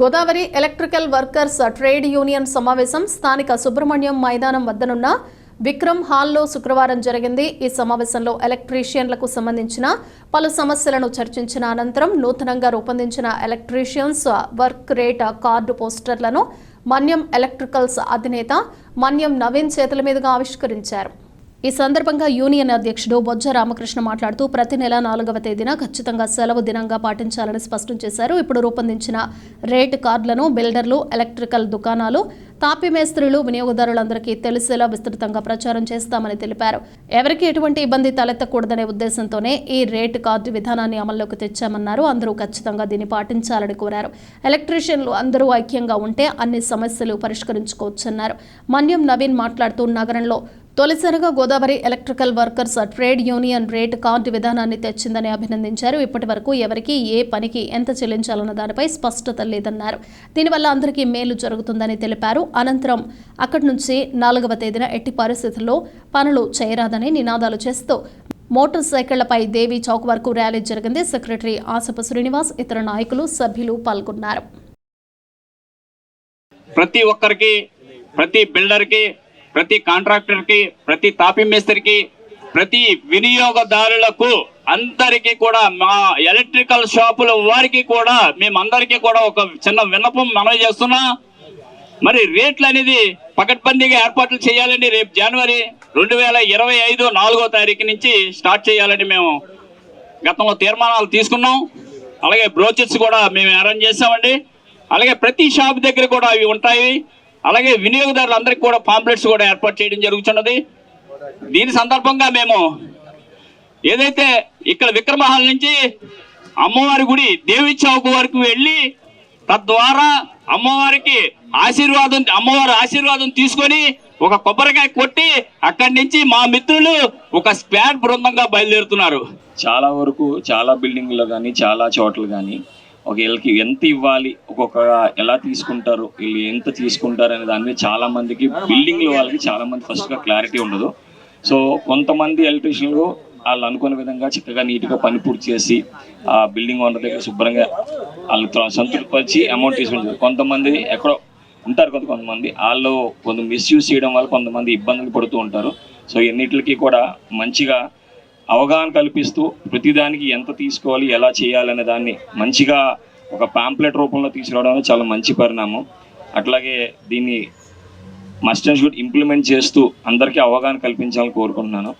Godavari electrical workers trade union సమావేశం స్థానిక సుబ్రహ్మణ్యం మైదానం వద్దనున్న విక్రమ్ హాల్లో శుక్రవారం జరిగింది. ఈ సమావేశంలో ఎలక్ట్రీషియన్లకు సంబంధించిన పలు సమస్యలను చర్చించిన అనంతరం నూతనంగా రూపొందించిన ఎలక్ట్రీషియన్స్ వర్క్ రేట్ కార్డు పోస్టర్లను మన్యం ఎలక్ట్రికల్స్ అధినేత మన్యం నవీన్ చేతుల మీదుగా ఆవిష్కరించారు. ఈ సందర్భంగా యూనియన్ అధ్యక్షుడు బొజ్జ రామకృష్ణ మాట్లాడుతూ ప్రతి నెల నాలుగవ తేదీన ఖచ్చితంగా సెలవు దినంగా పాటించాలని స్పష్టం చేశారు. ఇప్పుడు రూపొందించిన రేట్ కార్డులను బిల్డర్లు ఎలక్ట్రికల్ దుకాణాలు తాపి మేస్త్రీలు వినియోగదారులందరికీ తెలిసేలా విస్తృతంగా ప్రచారం చేస్తామని తెలిపారు. ఎవరికి ఎటువంటి ఇబ్బంది తలెత్తకూడదనే ఉద్దేశంతోనే ఈ రేట్ కార్డు విధానాన్ని అమల్లోకి తెచ్చామన్నారు. అందరూ ఖచ్చితంగా దీన్ని పాటించాలని కోరారు. ఎలక్ట్రీషియన్లు అందరూ ఐక్యంగా ఉంటే అన్ని సమస్యలు పరిష్కరించుకోవచ్చన్నారు. మన్యం నవీన్ మాట్లాడుతూ నగరంలో తొలిసారిగా Godavari electrical workers trade union rate card విధానాన్ని తెచ్చిందని అభినందించారు. ఇప్పటి వరకు ఎవరికి ఏ పనికి ఎంత చెల్లించాలన్న దానిపై స్పష్టత లేదన్నారు. దీనివల్ల అందరికీ మేలు జరుగుతుందని తెలిపారు. అనంతరం అక్కడి నుంచి నాలుగవ తేదీన ఎట్టి పరిస్థితుల్లో పనులు చేయరాదని నినాదాలు చేస్తూ మోటార్ సైకిళ్ళపై దేవి చౌక్ వరకు ర్యాలీ జరిగింది. సెక్రటరీ ఆసప శ్రీనివాస్ ఇతర నాయకులు సభ్యులు పాల్గొన్నారు. ప్రతి ఒక్కరికి ప్రతి బిల్డర్కి ప్రతి కాంట్రాక్టర్కి ప్రతి తాపి మేస్త్రికి ప్రతి వినియోగదారులకు అందరికీ కూడా మా ఎలక్ట్రికల్ షాపుల వారికి కూడా మేమందరికీ కూడా ఒక చిన్న విన్నపం మనం చేస్తున్నా. మరి రేట్లు అనేది పకడ్బందీగా ఏర్పాట్లు చేయాలని రేపు జనవరి రెండు వేల ఇరవై ఐదు నాలుగో తారీఖు నుంచి స్టార్ట్ చేయాలని మేము గతంలో తీర్మానాలు తీసుకున్నాం. అలాగే బ్రోచెస్ కూడా మేము అరేంజ్ చేసామండి అలాగే ప్రతి షాప్ దగ్గర కూడా అవి ఉంటాయి. అలాగే వినియోగదారులందరికీ కూడా పాంప్లెట్స్ కూడా ఏర్పాటు చేయడం జరుగుతున్నది. దీని సందర్భంగా మేము ఏదైతే ఇక్కడ విక్రమహాల్ నుంచి అమ్మవారి గుడి దేవి చౌక్ వరకు వెళ్ళి తద్వారా అమ్మవారికి ఆశీర్వాదం అమ్మవారి ఆశీర్వాదం తీసుకొని ఒక కొబ్బరికాయ కొట్టి అక్కడి నుంచి మా మిత్రులు ఒక స్క్వాడ్ బృందంగా బయలుదేరుతున్నారు. చాలా వరకు చాలా బిల్డింగ్లో కానీ చాలా చోట్ల కానీ ఒక వీళ్ళకి ఎంత ఇవ్వాలి ఒక్కొక్క ఎలా తీసుకుంటారు వీళ్ళు ఎంత తీసుకుంటారు అనే దాని మీద చాలా మందికి బిల్డింగ్ల వాళ్ళకి చాలా మంది ఫస్ట్గా క్లారిటీ ఉండదు. సో కొంతమంది ఎలక్ట్రీషియన్లు వాళ్ళు అనుకున్న విధంగా చక్కగా నీట్గా పని పూర్తి చేసి ఆ బిల్డింగ్ ఓనర్ దగ్గర శుభ్రంగా వాళ్ళు సంతృప్తిపరిచి అమౌంట్ తీసుకుంటారు. కొంతమంది ఎక్కడో ఉంటారు కొంత కొంతమంది వాళ్ళు కొంత మిస్యూజ్ చేయడం వల్ల కొంతమంది ఇబ్బందులు పడుతూ ఉంటారు. సో ఎన్నిటికి కూడా మంచిగా అవగాహన కల్పిస్తూ ప్రతిదానికి ఎంత తీసుకోవాలి ఎలా చేయాలనే దాన్ని మంచిగా ఒక పాంప్లెట్ రూపంలో తీసుకురావడం చాలా మంచి పరిణామం. అట్లాగే దీన్ని మస్ట్ అండ్ షుడ్ ఇంప్లిమెంట్ చేస్తూ అందరికీ అవగాహన కల్పించాలని కోరుకుంటున్నాను.